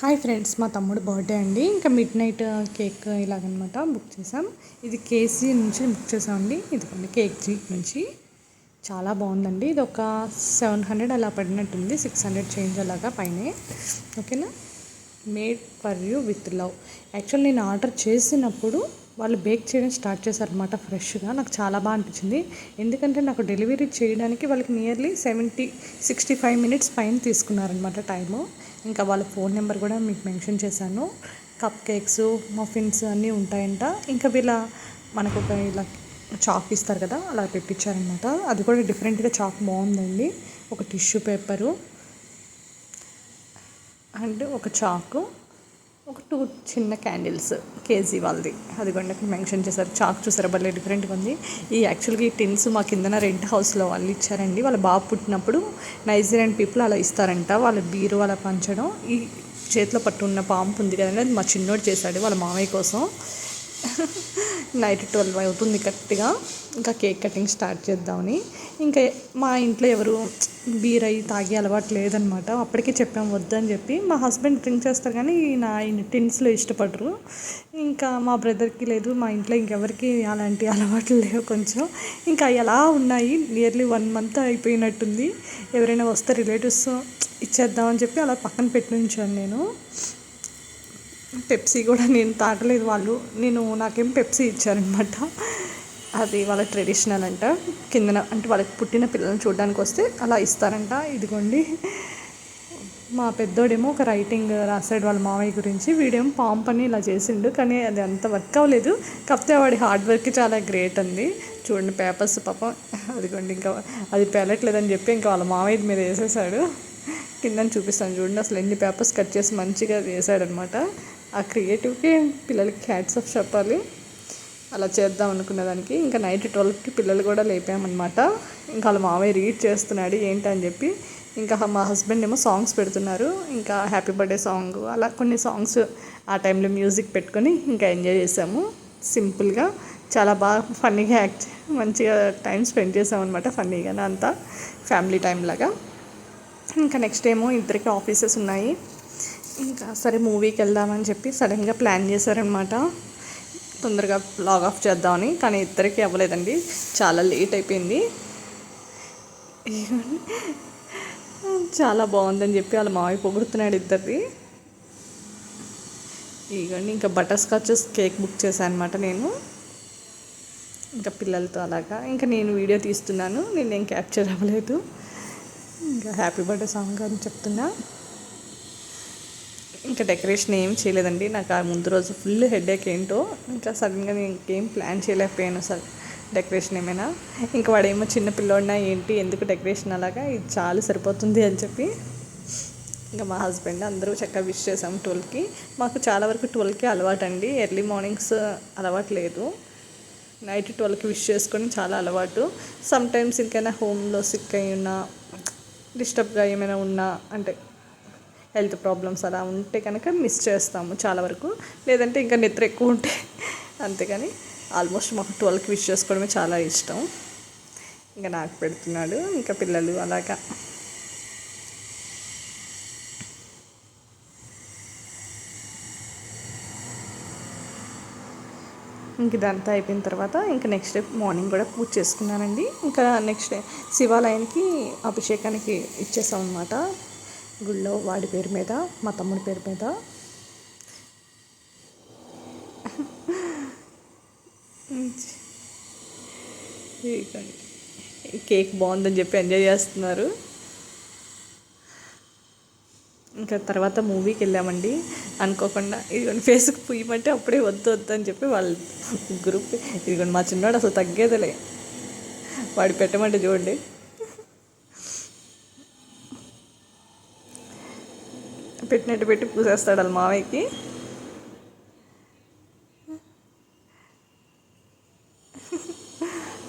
Hi friends మా తమ్ముడు birthday అండి. ఇంకా మిడ్ నైట్ కేక్ ఇలాగనమాట బుక్ చేసాం ఇది కేసీ నుంచి బుక్ చేసామండి ఇదిగోండి కేక్ జీప్ నుంచి. చాలా బాగుందండి. ఇది ఒక సెవెన్ హండ్రెడ్ అలా పడినట్టుంది. సిక్స్ హండ్రెడ్ చేంజ్ అలాగా పైనే. ఓకేనా? Made for you with love. Actual నేను ఆర్డర్ చేసినప్పుడు వాళ్ళు బేక్ చేయడం స్టార్ట్ చేశారనమాట ఫ్రెష్గా. నాకు చాలా బాగా అనిపించింది. ఎందుకంటే నాకు డెలివరీ చేయడానికి వాళ్ళకి nearly seventy sixty five minutes పైన తీసుకున్నారనమాట టైము. ఇంకా వాళ్ళ ఫోన్ నెంబర్ కూడా మీకు మెన్షన్ చేశాను. కప్ కేక్స్ మఫిన్స్ అన్నీ ఉంటాయంట. ఇంకా వీళ్ళ మనకు ఒక ఇలా చాక్ ఇస్తారు కదా అలా పెట్టించారనమాట అది కూడా డిఫరెంట్గా చాక్ బాగుందండి. ఒక టిష్యూ పేపరు అండ్ ఒక చాకు. ఒక టూ చిన్న క్యాండిల్స్ కేజీ వాళ్ళది. అది కూడా అక్కడ మెన్షన్ చేశారు. చాక్ చూసారా? భలే డిఫరెంట్గా ఉంది. ఈ యాక్చువల్గా ఈ టిన్స్ మా కిందన రెంట్ హౌస్లో వాళ్ళు ఇచ్చారండి. వాళ్ళ బాబు పుట్టినప్పుడు నైజీరియన్ పీపుల్ అలా ఇస్తారంట. వాళ్ళ బీరు అలా పంచడం. ఈ చేతిలో పట్టున్న పాంపు ఉంది కదండి అది మా చిన్నోడు చేశాడు వాళ్ళ మామయ్య కోసం. నైట్ ట్వెల్వ్ అవుతుంది కరెక్ట్గా. ఇంకా కేక్ కటింగ్ స్టార్ట్ చేద్దామని. ఇంకా మా ఇంట్లో ఎవరు బీర్ అయి తాగే అలవాటు లేదనమాట. అప్పటికే చెప్పాం వద్దని చెప్పి. మా హస్బెండ్ డ్రింక్ చేస్తారు కానీ నా ఆయన టిన్స్లో ఇష్టపడరు. ఇంకా మా బ్రదర్కి లేదు మా ఇంట్లో ఇంకెవరికి అలాంటి అలవాట్లు లేవు కొంచెం. ఇంకా ఎలా ఉన్నాయి నియర్లీ వన్ మంత్ అయిపోయినట్టుంది. ఎవరైనా వస్తే రిలేటివ్స్ ఇచ్చేద్దామని చెప్పి అలా పక్కన పెట్టి ఉంచాను నేను. పెప్సీ కూడా నేను తాగలేదు వాళ్ళు. నేను నాకేం పెప్సీ ఇచ్చారనమాట. అది వాళ్ళ ట్రెడిషనల్ అంట. కిందన అంటే వాళ్ళకి పుట్టిన పిల్లల్ని చూడడానికి వస్తే అలా ఇస్తారంట. ఇదిగోండి. మా పెద్దోడేమో ఒక రైటింగ్ రాశాడు వాళ్ళ మామయ్య గురించి. వీడేమో పాంప్ అని ఇలా చేసిండు. కానీ అది అంత వర్క్ అవ్వలేదు. కాకపోతే వాడి హార్డ్ వర్క్ చాలా గ్రేట్ అండి చూడండి పేపర్స్ పాపం. అదిగోండి ఇంకా అది పెళ్ళట్లేదని చెప్పి ఇంకా వాళ్ళ మామయ్య మీద వేసేసాడు. కింద చూపిస్తాను. చూడండి అసలు ఎన్ని పేపర్స్ కట్ చేసి మంచిగా వేసాడనమాట ఆ క్రియేటివ్కి పిల్లలకి హ్యాట్స్ ఆఫ్ చెప్పాలి. అలా చేద్దాం అనుకున్న దానికి. ఇంకా నైట్ ట్వెల్వ్కి పిల్లలు కూడా లేపామన్నమాట. ఇంకా వాళ్ళ మామయ్య రీడ్ చేస్తున్నాడు ఏంటి అని చెప్పి. ఇంకా మా హస్బెండ్ ఏమో సాంగ్స్ పెడుతున్నారు. ఇంకా హ్యాపీ బర్త్డే సాంగ్ అలా కొన్ని సాంగ్స్ ఆ టైంలో మ్యూజిక్ పెట్టుకొని ఇంకా ఎంజాయ్ చేసాము. సింపుల్గా చాలా బాగా ఫన్నీగా యాక్ట్ మంచిగా టైం స్పెండ్ చేసామన్నమాట ఫన్నీగానే అంతా. ఫ్యామిలీ టైం లాగా. ఇంకా నెక్స్ట్ ఏమో ఇద్దరికి ఆఫీసెస్ ఉన్నాయి. ఇంకా సరే మూవీకి వెళ్దామని చెప్పి సడన్గా ప్లాన్ చేశారనమాట తొందరగా లాగ్ ఆఫ్ చేద్దామని కానీ ఇద్దరికి అవ్వలేదండి. చాలా లేట్ అయిపోయింది. చాలా బాగుందని చెప్పి వాళ్ళ మావి పొగుడుతున్నాడు ఇద్దరిది ఇగండి ఇంకా బటర్ స్కాచ్ కేక్ బుక్ చేశాను అనమాట నేను. ఇంకా పిల్లలతో అలాగా. ఇంకా నేను వీడియో తీస్తున్నాను. నేను ఏం క్యాప్చర్ అవ్వలేదు. ఇంకా హ్యాపీ బర్త్డే సాంగ్ అని చెప్తున్నా. ఇంకా డెకరేషన్ ఏం చేయలేదండి. నాకు ఆ ముందు రోజు ఫుల్ హెడేక్ ఏంటో ఇంకా సడన్గా నేను ఇంకేం ప్లాన్ చేయలేకపోయాను సార్. డెకరేషన్ ఏమైనా. ఇంకా వాడేమో చిన్న పిల్లోడినా ఏంటి ఎందుకు డెకరేషన్ అలాగా ఇది చాలా సరిపోతుంది అని చెప్పి ఇంకా మా హస్బెండ్ అందరూ చక్కగా విష్ చేసాం ట్వెల్వ్కి. మాకు చాలా వరకు ట్వెల్వ్కి అలవాటు అండి ఎర్లీ మార్నింగ్స్ అలవాటు లేదు. నైట్ ట్వెల్వ్కి విష్ చేసుకొని చాలా అలవాటు. సమ్ టైమ్స్ ఇంకైనా హోమ్లో సిక్ అయి ఉన్నా డిస్టర్బ్గా ఏమైనా ఉన్నా అంటే హెల్త్ ప్రాబ్లమ్స్ అలా ఉంటే కనుక మిస్ చేస్తాము చాలా వరకు. లేదంటే ఇంకా నిద్ర ఎక్కువ ఉంటే అంతేగాని ఆల్మోస్ట్ మాకు ట్వెల్వ్కి విష్ చేసుకోవడమే చాలా ఇష్టం. ఇంకా నాకు పెడుతున్నాడు ఇంకా పిల్లలు అలాగా. ఇంక ఇదంతా అయిపోయిన తర్వాత ఇంకా నెక్స్ట్ డే మార్నింగ్ కూడా పూజ చేసుకున్నానండి. ఇంకా నెక్స్ట్ డే శివాలయానికి అభిషేకానికి ఇచ్చేసాం అనమాట గుళ్ళో వాడి పేరు మీద మా తమ్ముడి పేరు మీద. కేక్ బాగుందని చెప్పి ఎంజాయ్ చేస్తున్నారు. ఇంకా తర్వాత మూవీకి వెళ్ళామండి. అనుకోకుండా ఇదిగోండి ఫేస్కి పుయ్యమంటే అప్పుడే వద్దు వద్దు అని చెప్పి వాళ్ళు గ్రూప్ ఇదిగోండి మా చిన్నవాడు అసలు తగ్గేదిలే. వాడు పెట్టమంటే చూడండి. పెట్టినట్టు పెట్టి పూసేస్తాడు వాళ్ళ మావయ్యకి.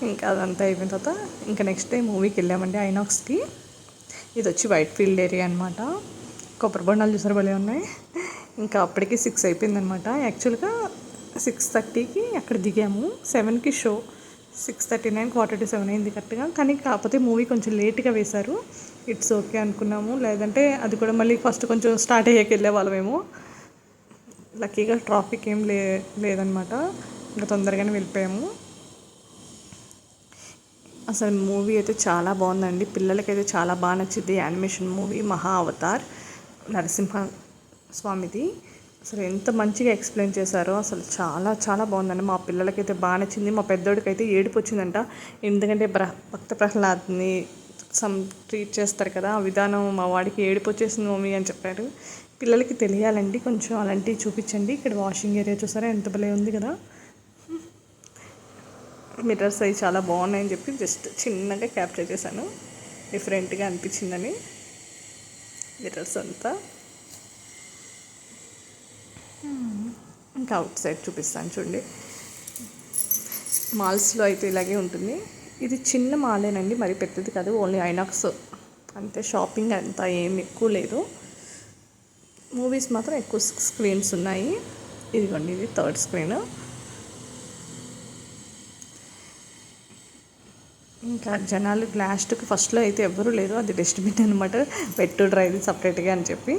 ఇంకా అదంతా అయిపోయిన తర్వాత ఇంకా నెక్స్ట్ డే మూవీకి వెళ్ళామండి ఐనాక్స్కి. ఇది వచ్చి వైట్ ఫీల్డ్ ఏరియా అనమాట కొబ్బరి బొండాలు చూసారు భలే ఉన్నాయి. ఇంకా అప్పటికి సిక్స్ అయిపోయిందనమాట యాక్చువల్గా సిక్స్ థర్టీకి అక్కడ దిగాము. సెవెన్కి show six thirty nine quarter to seven అయింది కరెక్ట్గా. కానీ కాకపోతే మూవీ కొంచెం లేట్గా వేశారు. ఇట్స్ ఓకే అనుకున్నాము. లేదంటే అది కూడా మళ్ళీ ఫస్ట్ కొంచెం స్టార్ట్ అయ్యాక వెళ్ళే వాళ్ళమేమో. లక్కీగా ట్రాఫిక్ ఏం లే లేదనమాట ఇంకా తొందరగానే వెళ్ళిపోయాము. అసలు మూవీ అయితే చాలా బాగుందండి. పిల్లలకైతే చాలా బాగా నచ్చింది. యానిమేషన్ మూవీ మహా అవతార్ నరసింహ స్వామిది. అసలు ఎంత మంచిగా ఎక్స్ప్లెయిన్ చేశారో అసలు చాలా చాలా బాగుందండి. మా పిల్లలకైతే బాగా నచ్చింది. మా పెద్దోడికైతే అయితే ఏడుపు వచ్చిందంట. ఎందుకంటే బ్ర భక్త ప్రహ్లాద్ని సమ్ ట్రీట్ చేస్తారు కదా ఆ విధానం మా వాడికి ఏడుపు వచ్చేసింది మమ్మీ అని చెప్పారు. పిల్లలకి తెలియాలండి కొంచెం అలాంటివి చూపించండి. ఇక్కడ వాషింగ్ ఏరియా చూసారా? ఎంత భలే ఉంది కదా. మిర్రర్స్ అవి చాలా బాగున్నాయని చెప్పి జస్ట్ చిన్నగా క్యాప్చర్ చేశాను. డిఫరెంట్గా అనిపించిందని. మిర్రర్స్ అంతా. ఇంకా అవుట్ సైడ్ చూపిస్తాను చూడండి. మాల్స్లో అయితే ఇలాగే ఉంటుంది. ఇది చిన్న మాలేనండి మరి పెద్దది కాదు ఓన్లీ ఐనాక్స్. అంతే షాపింగ్ అంతా ఏం ఎక్కువ లేదు. మూవీస్ మాత్రం ఎక్కువ స్క్రీన్స్ ఉన్నాయి. ఇదిగోండి ఇది థర్డ్ స్క్రీన్. ఇంకా జనాలు లాస్ట్కి ఫస్ట్లో అయితే ఎవ్వరూ లేరు అది డస్ట్బిన్ అనమాట పెట్టు డ్రైది సపరేట్గా అని చెప్పి.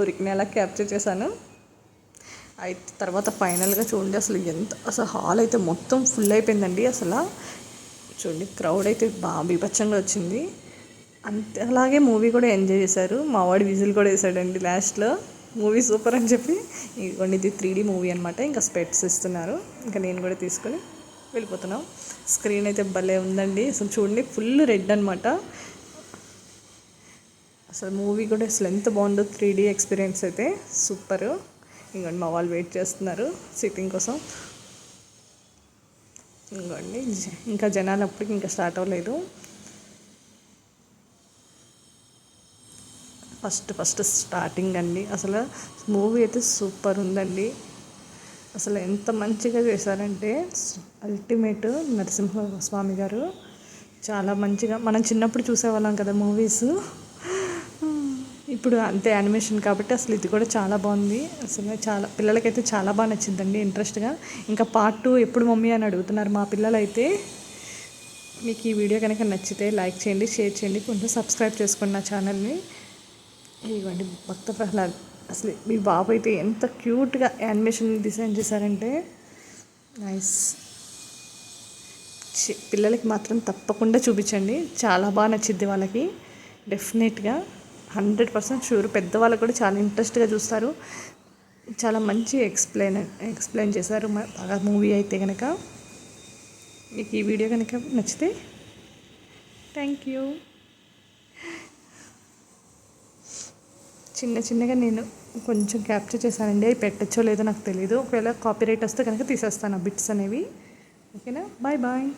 ఊరికి అలా క్యాప్చర్ చేశాను. అయితే తర్వాత ఫైనల్గా చూడండి అసలు ఎంత అసలు హాల్ అయితే మొత్తం ఫుల్ అయిపోయిందండి అసలు చూడండి క్రౌడ్ అయితే బాగా బీభత్సంగా వచ్చింది. అంతే అలాగే మూవీ కూడా ఎంజాయ్ చేశారు. మా వాడి విజిల్ కూడా వేసాడండి లాస్ట్లో. మూవీ సూపర్ అని చెప్పి ఇదిగోండి ఇది త్రీ డీ మూవీ అనమాట ఇంకా స్పెట్స్ ఇస్తున్నారు. ఇంకా నేను కూడా తీసుకొని వెళ్ళిపోతున్నాం. స్క్రీన్ అయితే భలే ఉందండి. అసలు చూడండి ఫుల్ రెడ్ అనమాట అసలు మూవీ కూడా అసలు ఎంత బాగుందో త్రీ డీ ఎక్స్పీరియన్స్ అయితే సూపర్. ఇంకోండి మా వాళ్ళు వెయిట్ చేస్తున్నారు సిట్టింగ్ కోసం. ఇంకోండి ఇంకా జనాలు అప్పటికి ఇంకా స్టార్ట్ అవ్వలేదు. ఫస్ట్ ఫస్ట్ స్టార్టింగ్ అండి. అసలు మూవీ అయితే సూపర్ ఉందండి. అసలు ఎంత మంచిగా చేశారంటే అల్టిమేట్ నరసింహస్వామి గారు చాలా మంచిగా మనం చిన్నప్పుడు చూసేవాళ్ళం కదా మూవీస్. ఇప్పుడు అంతే యానిమేషన్ కాబట్టి అసలు ఇది కూడా చాలా బాగుంది. అసలు చాలా పిల్లలకైతే చాలా బాగా నచ్చిందండి ఇంట్రెస్ట్గా. ఇంకా పార్ట్ టూ ఎప్పుడు మమ్మీ అని అడుగుతున్నారు మా పిల్లలైతే మీకు ఈ వీడియో కనుక నచ్చితే లైక్ చేయండి షేర్ చేయండి కొంచెం సబ్స్క్రైబ్ చేసుకోండి నా ఛానల్ని ఇదిగోండి భక్త ప్రహ్లాద్. అసలు మీ బాబు అయితే ఎంత క్యూట్గా యానిమేషన్ డిజైన్ చేశారంటే నైస్ పిల్లలకి మాత్రం తప్పకుండా చూపించండి. చాలా బాగా నచ్చింది వాళ్ళకి. డెఫినెట్గా హండ్రెడ్ పర్సెంట్ షూర్. పెద్దవాళ్ళు కూడా చాలా ఇంట్రెస్ట్గా చూస్తారు. చాలా మంచి ఎక్స్ప్లెయిన్ ఎక్స్ప్లెయిన్ చేశారు. బాగా మూవీ అయితే కనుక మీకు ఈ వీడియో కనుక నచ్చితే థ్యాంక్ యూ. చిన్న చిన్నగా నేను కొంచెం క్యాప్చర్ చేశానండి. అవి పెట్టచ్చో లేదో నాకు తెలియదు ఒకవేళ కాపీ రైట్ వస్తే కనుక తీసేస్తాను ఆ బిట్స్ అనేవి. ఓకేనా? Bye bye.